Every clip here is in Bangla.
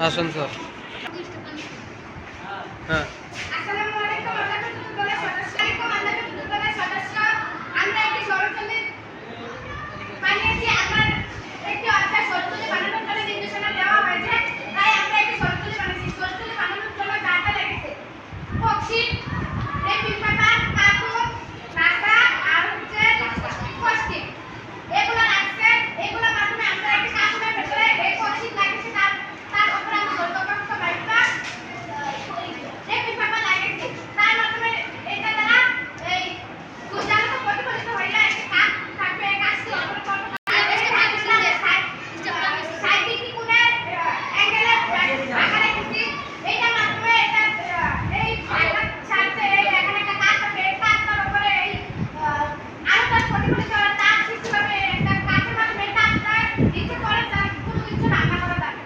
আসুন স্যার। হ্যাঁ আসসালামু আলাইকুম আমরা চতুর্থ দলের সদস্য আলাইকুম আমরা চতুর্থ দলের সদস্য আমরা একটি সরচলি বানিয়েছি আমার একটি অর্থাৎ সরচলি বানানোর জন্য নির্দেশনা দেওয়া হয়েছে তাই আমরা একটি সরচলি বানিয়েছি সরচলি বানানোর জন্য যা যা লেগেছে পক্ষী রেপিং পেপার কাগজ রাস্তা আর হচ্ছে পষ্টিক এগুলো লাগছে এগুলোর মাধ্যমে আমরা একটি কাগজের ভেতরে এই পক্ষী লাগিয়েছি তার তার উপরে আমরা দৈর্ঘ্যপ্রাপ্ত বাইকটা রেপিং পেপার লাগিয়েছি তার মাধ্যমে এটা দ্বারা এই সুজানত প্রতিফলিত হইলে একটি কাজ থাকবে এই কাজটি অপর করব সাইডিক কোণের অ্যাঙ্গেলে আকার রেখেছি এইটার মাধ্যমে এটা এই ছাড়ছে এই এখানে একটা কাজ থাকে এই কাজটার উপরে এই আলোটার প্রতিফলিত হয় তার সৃষ্টি হবে একটা কাজের মাধ্যমে এই কাজটা নিচে পড়ে তার কোনো কিছু রান্না করা যাবে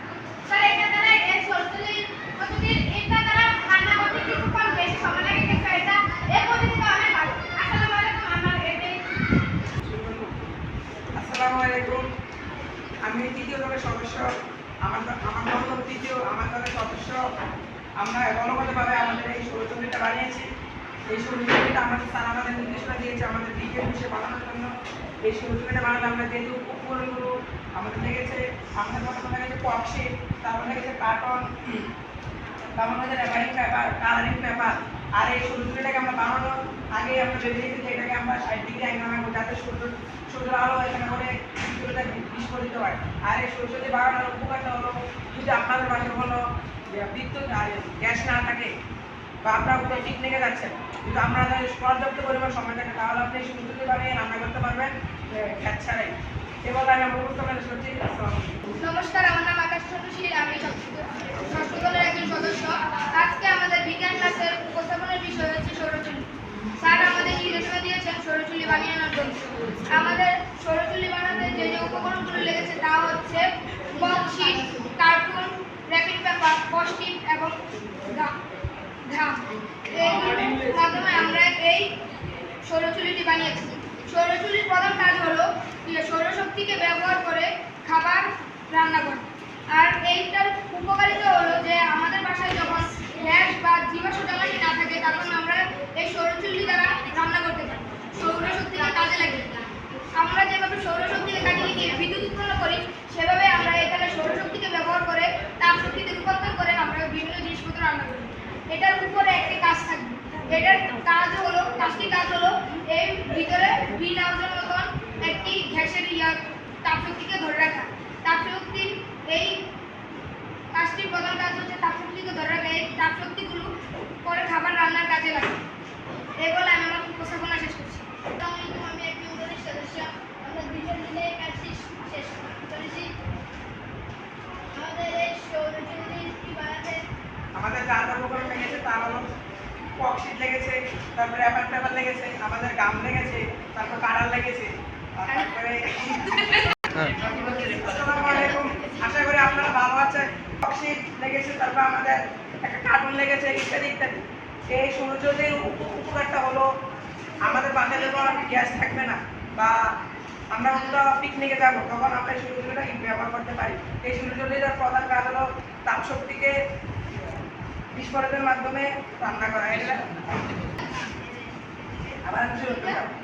স্যার এটা দ্বারা এই সরজলি পদ্ধতির এটা দ্বারা রান্না করতে কিছুক্ষণ বেশি সময় লাগে কিন্তু এটা এই পদ্ধতিটা অনেক ভালো আসসালামু আলাইকুম আমার এটাই আসসালামু আলাইকুম আমি তৃতীয় দলের সদস্য, আমার আমার দল তৃতীয়, আমার দলের সদস্য। আমরা গণগতভাবে আমাদের এই ষোলচল্লিশটা বানিয়েছি। এই ষোলচল্লিশটা আমাদের স্যার আমাদের নির্দেশনা দিয়েছে, আমাদের বিজ্ঞান বিষয়ে বানানোর জন্য। এই ষোলচল্লিশটা বানালে আমরা যেহেতু উপকরণগুলো আমাদের লেগেছে, আমাদের প্রথমে লেগেছে পক্সিট তারপর লেগেছে কার্টন, তারপর পেপার কালারিং পেপার আর এই সূর্যটাকে আমরা বানানোর আগে আমরা ভেবে রেখেছি, এটাকে আমরা ষাট ডিগ্রি অ্যাঙ্গেল রাখব যাতে সূর্য সূর্যের আলো এখানে করে সূর্যটা বিস্ফোরিত হয়। আর এই সূর্য দিয়ে বানানোর উপকারটা হলো, যদি আপনাদের বাসায় হলো বিদ্যুৎ আর গ্যাস না থাকে বা আপনারা কোথাও পিকনিকে যাচ্ছেন কিন্তু আপনারা যদি পর্যাপ্ত পরিমাণ সময় থাকে, তাহলে আপনি এই সূর্য দিয়ে বানিয়ে রান্না করতে পারবেন গ্যাস ছাড়াই। এবার আমি আমার করছি আসসালামু আলাইকুম। নমস্কার, আমার নাম আকাশ চন্দ্র শীল, আমি ষষ্ঠ দলের একজন সদস্য আজকে আমাদের বিজ্ঞান ক্লাসের উপস্থাপনের বিষয় হচ্ছে সৌরচুল্লি স্যার আমাদের নির্দেশনা সৌরচুল্লি বানিয়ে জন্য। আমাদের সৌরচুল্লি বানাতে যে যে উপকরণগুলো লেগেছে তা হচ্ছে বক্সিট কার্টুন র্যাপিং পেপার পস্টিক এবং মাধ্যমে আমরা এই সৌরচুল্লিটি বানিয়েছি। সৌরচুল্লির প্রধান কাজ হলো সৌরশক্তিকে ব্যবহার করে খাবার রান্না করা। আর এইটার উপকারিতা হলো যে আমাদের বাসায় যখন গ্যাস বা জীবাশ্ম জ্বালানি না থাকে তখন আমরা এই সৌরচুল্লি দ্বারা রান্না করতে পারি সৌরশক্তিকে কাজে লাগে আমরা যেভাবে সৌরশক্তিকে কাজে লাগিয়ে বিদ্যুৎ উৎপন্ন করি সেভাবে আমরা এখানে সৌরশক্তিকে ব্যবহার করে তাপ শক্তিতে রূপান্তর করে আমরা বিভিন্ন জিনিসপত্র রান্না করি এটার উপরে একটি কাজ থাকবে এটার কাজ হলো কাজটি কাজ হলো এই ভিতরে গ্রিন হাউসের মতন একটি গ্যাসের ইয়া তাপশক্তিকে ধরে রাখা তাপশক্তির এই কাজটির প্রধান কাজ হচ্ছে তাপশক্তিকে ধরে রাখা। এই তাপশক্তিগুলো পরে খাবার রান্নার কাজে লাগে। এই বলে আমি আমার উপস্থাপনা শেষ করছি। আমি একটি সদস্য আমরা দুজন মিলে এই কাজটি শেষ করেছি। আমাদের এই সৌরচুল্লিটি বানাতে আমাদের যা যা উপকরণ লেগেছে তার হলো লেগেছে তারপরে র্যাপার পেপার লেগেছে আমাদের গাম লেগেছে তারপর কারার লেগেছে তারপরে পক্সিট লেগেছে, তারপর আমাদের একটা কার্টুন লেগেছে, ইত্যাদি ইত্যাদি। এই সূর্যদের উপকারটা হলো আমাদের যখন গ্যাস থাকবে না। বা আমরা কোথাও পিকনিকে যাব, তখন আমরা সূর্যটা ব্যবহার করতে পারি। এই সূর্যদের প্রধান কাজ হলো তাপ শক্তিকে বিস্ফোরণের মাধ্যমে রান্না করা। এটা আবার আমি।